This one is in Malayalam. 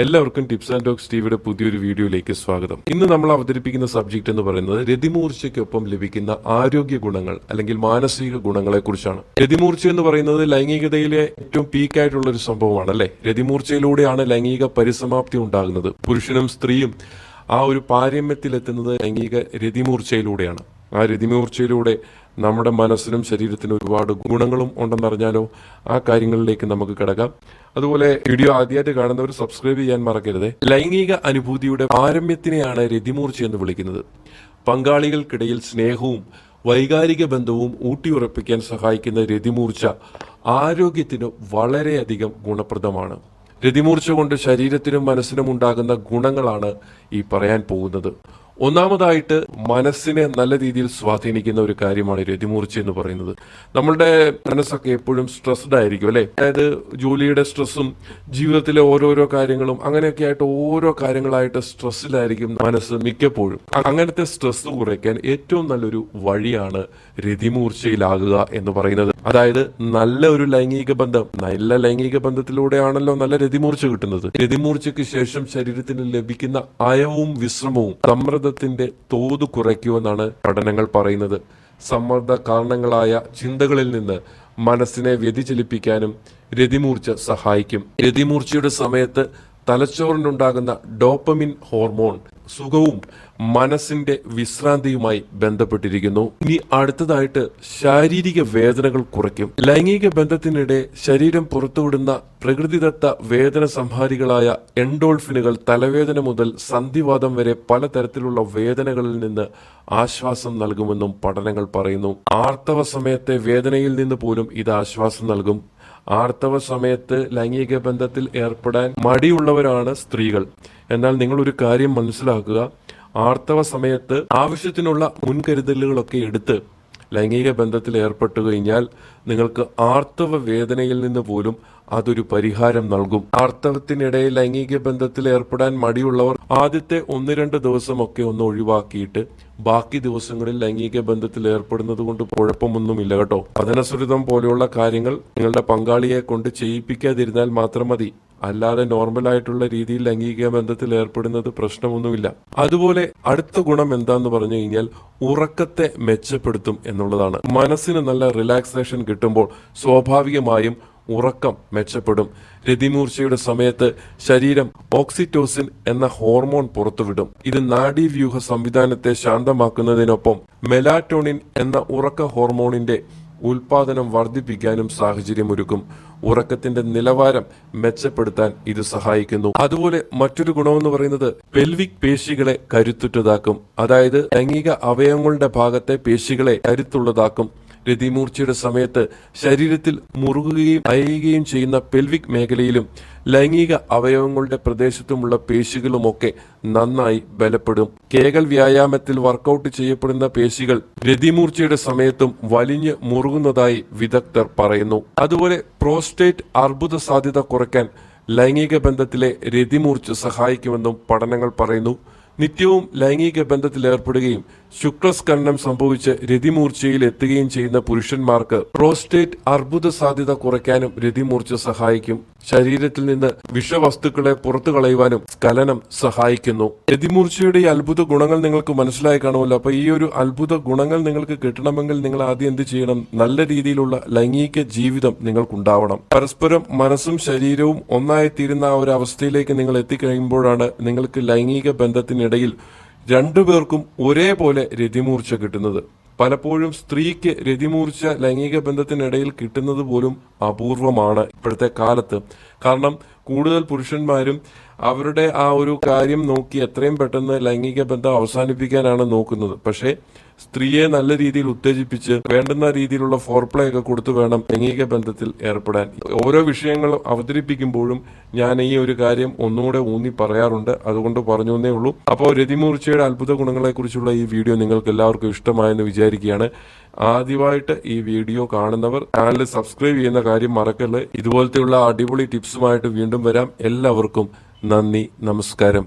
എല്ലാവർക്കും ടിപ്സ് ആൻഡ് ടോക്സ് ടിവിയുടെ പുതിയൊരു വീഡിയോയിലേക്ക് സ്വാഗതം. ഇന്ന് നമ്മൾ അവതരിപ്പിക്കുന്ന സബ്ജക്ട് എന്ന് പറയുന്നത് രതിമൂർച്ചയ്ക്കൊപ്പം ലഭിക്കുന്ന ആരോഗ്യ ഗുണങ്ങൾ അല്ലെങ്കിൽ മാനസിക ഗുണങ്ങളെ കുറിച്ചാണ് രതിമൂർച്ച എന്ന് പറയുന്നത് ലൈംഗികതയിലെ ഏറ്റവും പീക്കായിട്ടുള്ള ഒരു സംഭവമാണ് അല്ലെ? രതിമൂർച്ചയിലൂടെയാണ് ലൈംഗിക പരിസമാപ്തി ഉണ്ടാകുന്നത്. പുരുഷനും സ്ത്രീയും ആ ഒരു പാരമ്യത്തിലെത്തുന്നത് ലൈംഗിക രതിമൂർച്ചയിലൂടെയാണ്. ആ രതിമൂർച്ചയിലൂടെ നമ്മുടെ മനസ്സിനും ശരീരത്തിനും ഒരുപാട് ഗുണങ്ങളും ഉണ്ടെന്നറിഞ്ഞാലോ ആ കാര്യങ്ങളിലേക്ക് നമുക്ക് കിടക്കാം. അതുപോലെ വീഡിയോ ആദ്യമായിട്ട് കാണുന്നവർ സബ്സ്ക്രൈബ് ചെയ്യാൻ മറക്കരുത്. ലൈംഗിക അനുഭൂതിയുടെ പാരമ്യത്തിനെയാണ് രതിമൂർച്ച എന്ന് വിളിക്കുന്നത്. പങ്കാളികൾക്കിടയിൽ സ്നേഹവും വൈകാരിക ബന്ധവും ഊട്ടിയുറപ്പിക്കാൻ സഹായിക്കുന്ന രതിമൂർച്ച ആരോഗ്യത്തിന് വളരെയധികം ഗുണപ്രദമാണ്. രതിമൂർച്ച കൊണ്ട് ശരീരത്തിനും മനസ്സിനും ഉണ്ടാകുന്ന ഗുണങ്ങളാണ് ഈ പറയാൻ പോകുന്നത്. ഒന്നാമതായിട്ട് മനസ്സിനെ നല്ല രീതിയിൽ സ്വാധീനിക്കുന്ന ഒരു കാര്യമാണ് രതിമൂർച്ച എന്ന് പറയുന്നത്. നമ്മളുടെ മനസ്സൊക്കെ എപ്പോഴും സ്ട്രെസ്ഡ് ആയിരിക്കും അല്ലെ? അതായത് ജോലിയുടെ സ്ട്രെസ്സും ജീവിതത്തിലെ ഓരോരോ കാര്യങ്ങളും അങ്ങനെയൊക്കെ ആയിട്ട് ഓരോ കാര്യങ്ങളായിട്ട് സ്ട്രെസ്സിലായിരിക്കും മനസ്സ് മിക്കപ്പോഴും. അങ്ങനത്തെ സ്ട്രെസ് കുറയ്ക്കാൻ ഏറ്റവും നല്ലൊരു വഴിയാണ് രതിമൂർച്ചയിലാകുക എന്ന് പറയുന്നത്. അതായത് നല്ല ഒരു ലൈംഗിക ബന്ധം നല്ല ലൈംഗിക ബന്ധത്തിലൂടെയാണല്ലോ നല്ല രതിമൂർച്ച കിട്ടുന്നത്. രതിമൂർച്ചയ്ക്ക് ശേഷം ശരീരത്തിന് ലഭിക്കുന്ന അയവും വിശ്രമവും സമ്മർദ്ദത്തിന്റെ തോത് കുറയ്ക്കുമെന്നാണ് പഠനങ്ങൾ പറയുന്നത്. സമ്മർദ്ദ കാരണങ്ങളായ ചിന്തകളിൽ നിന്ന് മനസ്സിനെ വ്യതിചലിപ്പിക്കാനും രതിമൂർച്ച സഹായിക്കും. രതിമൂർച്ചയുടെ സമയത്ത് തലച്ചോറിനുണ്ടാകുന്ന ഡോപ്പമിൻ ഹോർമോൺ സുഖവും മനസ്സിന്റെ വിശ്രാന്തിയുമായി ബന്ധപ്പെട്ടിരിക്കുന്നു. ഇനി അടുത്തതായിട്ട് ശാരീരിക വേദനകൾ കുറയ്ക്കും. ലൈംഗിക ബന്ധത്തിനിടെ ശരീരം പുറത്തുവിടുന്ന പ്രകൃതിദത്ത വേദന സംഹാരികളായ എൻഡോൾഫിനുകൾ തലവേദന മുതൽ സന്ധിവാദം വരെ പലതരത്തിലുള്ള വേദനകളിൽ നിന്ന് ആശ്വാസം നൽകുമെന്നും പഠനങ്ങൾ പറയുന്നു. ആർത്തവ സമയത്തെ വേദനയിൽ നിന്ന് പോലും ഇത് ആശ്വാസം നൽകും. ആർത്തവ സമയത്ത് ലൈംഗിക ബന്ധത്തിൽ ഏർപ്പെടാൻ മടിയുള്ളവരാണ് സ്ത്രീകൾ. എന്നാൽ നിങ്ങൾ ഒരു കാര്യം മനസ്സിലാക്കുക. ആർത്തവ സമയത്ത് ആവശ്യത്തിനുള്ള മുൻകരുതലുകളൊക്കെ എടുത്ത് ലൈംഗിക ബന്ധത്തിൽ ഏർപ്പെട്ടു കഴിഞ്ഞാൽ നിങ്ങൾക്ക് ആർത്തവ വേദനയിൽ നിന്ന് പോലും അതൊരു പരിഹാരം നൽകും. ആർത്തവത്തിനിടയിൽ ലൈംഗിക ബന്ധത്തിൽ ഏർപ്പെടാൻ മടിയുള്ളവർ ആദ്യത്തെ ഒന്ന് രണ്ട് ദിവസമൊക്കെ ഒന്ന് ഒഴിവാക്കിയിട്ട് ബാക്കി ദിവസങ്ങളിൽ ലൈംഗിക ബന്ധത്തിൽ ഏർപ്പെടുന്നത് കൊണ്ട് കുഴപ്പമൊന്നുമില്ല കേട്ടോ. പതനസുരിതം പോലെയുള്ള കാര്യങ്ങൾ നിങ്ങളുടെ പങ്കാളിയെ കൊണ്ട് ചെയ്യിപ്പിക്കാതിരുന്നാൽ മാത്രം മതി. അല്ലാതെ നോർമൽ ആയിട്ടുള്ള രീതിയിൽ ലൈംഗിക ബന്ധത്തിൽ ഏർപ്പെടുന്നത് പ്രശ്നമൊന്നുമില്ല. അതുപോലെ അടുത്ത ഗുണം എന്താന്ന് പറഞ്ഞു കഴിഞ്ഞാൽ ഉറക്കത്തെ മെച്ചപ്പെടുത്തും എന്നുള്ളതാണ്. മനസ്സിന് നല്ല റിലാക്സേഷൻ കിട്ടുമ്പോൾ സ്വാഭാവികമായും ഉറക്കം മെച്ചപ്പെടും. രതിമൂർച്ചയുടെ സമയത്ത് ശരീരം ഓക്സിറ്റോസിൻ എന്ന ഹോർമോൺ പുറത്തുവിടും. ഇത് നാഡീവ്യൂഹ സംവിധാനത്തെ ശാന്തമാക്കുന്നതിനൊപ്പം മെലാറ്റോണിൻ എന്ന ഉറക്ക ഹോർമോണിന്റെ ഉൽപാദനം വർദ്ധിപ്പിക്കാനും സാഹചര്യമൊരുക്കും. ഉറക്കത്തിന്റെ നിലവാരം മെച്ചപ്പെടുത്താൻ ഇത് സഹായിക്കുന്നു. അതുപോലെ മറ്റൊരു ഗുണമെന്ന് പറയുന്നത് പെൽവിക് പേശികളെ കരുത്തുറ്റതാക്കും. അതായത് ലൈംഗിക അവയവങ്ങളുടെ ഭാഗത്തെ പേശികളെ കരുത്തുള്ളതാക്കും. രതിമൂർച്ചയുടെ സമയത്ത് ശരീരത്തിൽ മുറുകുകയും അയയുകയും ചെയ്യുന്ന പെൽവിക് മേഖലയിലും ലൈംഗിക അവയവങ്ങളുടെ പ്രദേശത്തുമുള്ള പേശികളുമൊക്കെ നന്നായി ബലപ്പെടും. കേകൽ വ്യായാമത്തിൽ വർക്കൗട്ട് ചെയ്യപ്പെടുന്ന പേശികൾ രതിമൂർച്ചയുടെ സമയത്തും വലിഞ്ഞ് മുറുകുന്നതായി വിദഗ്ധർ പറയുന്നു. അതുപോലെ പ്രോസ്റ്റേറ്റ് അർബുദ സാധ്യത കുറയ്ക്കാൻ ലൈംഗിക ബന്ധത്തിലെ രതിമൂർച്ച സഹായിക്കുമെന്നും പഠനങ്ങൾ പറയുന്നു. നിത്യവും ലൈംഗിക ബന്ധത്തിൽ ഏർപ്പെടുകയും ശുക്ലസ്ഖലനം സംഭവിച്ച് രതിമൂർച്ചയിൽ എത്തുകയും ചെയ്യുന്ന പുരുഷന്മാർക്ക് പ്രോസ്റ്റേറ്റ് അർബുദ സാധ്യത കുറയ്ക്കാനും രതിമൂർച്ച സഹായിക്കും. ശരീരത്തിൽ നിന്ന് വിഷവസ്തുക്കളെ പുറത്തു കളയുവാനും സ്കലനം സഹായിക്കുന്നു. രതിമൂർച്ചയുടെ അത്ഭുത ഗുണങ്ങൾ നിങ്ങൾക്ക് മനസ്സിലായി കാണുമല്ലോ. അപ്പൊ ഈ ഒരു അത്ഭുത ഗുണങ്ങൾ നിങ്ങൾക്ക് കിട്ടണമെങ്കിൽ നിങ്ങൾ ആദ്യം എന്ത് ചെയ്യണം? നല്ല രീതിയിലുള്ള ലൈംഗിക ജീവിതം നിങ്ങൾക്കുണ്ടാവണം. പരസ്പരം മനസ്സും ശരീരവും ഒന്നായി തീരുന്ന ആ ഒരു അവസ്ഥയിലേക്ക് നിങ്ങൾ എത്തിക്കഴിയുമ്പോഴാണ് നിങ്ങൾക്ക് ലൈംഗിക ബന്ധത്തിനിടയിൽ രണ്ടുപേർക്കും ഒരേപോലെ രതിമൂർച്ച കിട്ടുന്നത്. പലപ്പോഴും സ്ത്രീക്ക് രതിമൂർച്ച ലൈംഗിക ബന്ധത്തിനിടയിൽ കിട്ടുന്നത് പോലും അപൂർവമാണ് ഇപ്പോഴത്തെ കാലത്ത്. കാരണം കൂടുതൽ പുരുഷന്മാരും അവരുടെ ആ ഒരു കാര്യം നോക്കി എത്രയും പെട്ടെന്ന് ലൈംഗിക ബന്ധം അവസാനിപ്പിക്കാനാണ് നോക്കുന്നത്. പക്ഷേ സ്ത്രീയെ നല്ല രീതിയിൽ ഉത്തേജിപ്പിച്ച് വേണ്ടുന്ന രീതിയിലുള്ള ഫോർപ്ലേ ഒക്കെ കൊടുത്തു വേണം ലൈംഗിക ബന്ധത്തിൽ ഏർപ്പെടാൻ. ഓരോ വിഷയങ്ങളും അവതരിപ്പിക്കുമ്പോഴും ഞാൻ ഈ ഒരു കാര്യം ഒന്നുകൂടെ ഊന്നി പറയാറുണ്ട്. അതുകൊണ്ട് പറഞ്ഞു എന്നേ ഉള്ളൂ. അപ്പോൾ രതിമൂർച്ചയുടെ അത്ഭുത ഗുണങ്ങളെ കുറിച്ചുള്ള ഈ വീഡിയോ നിങ്ങൾക്ക് എല്ലാവർക്കും ഇഷ്ടമായെന്ന് വിചാരിക്കുകയാണ്. ആദ്യമായിട്ട് ഈ വീഡിയോ കാണുന്നവർ ചാനൽ സബ്സ്ക്രൈബ് ചെയ്യുന്ന കാര്യം മറക്കല്ല്. ഇതുപോലത്തെയുള്ള അടിപൊളി ടിപ്സുമായിട്ട് വീണ്ടും വരാം. എല്ലാവർക്കും നന്ദി നമസ്കാരം.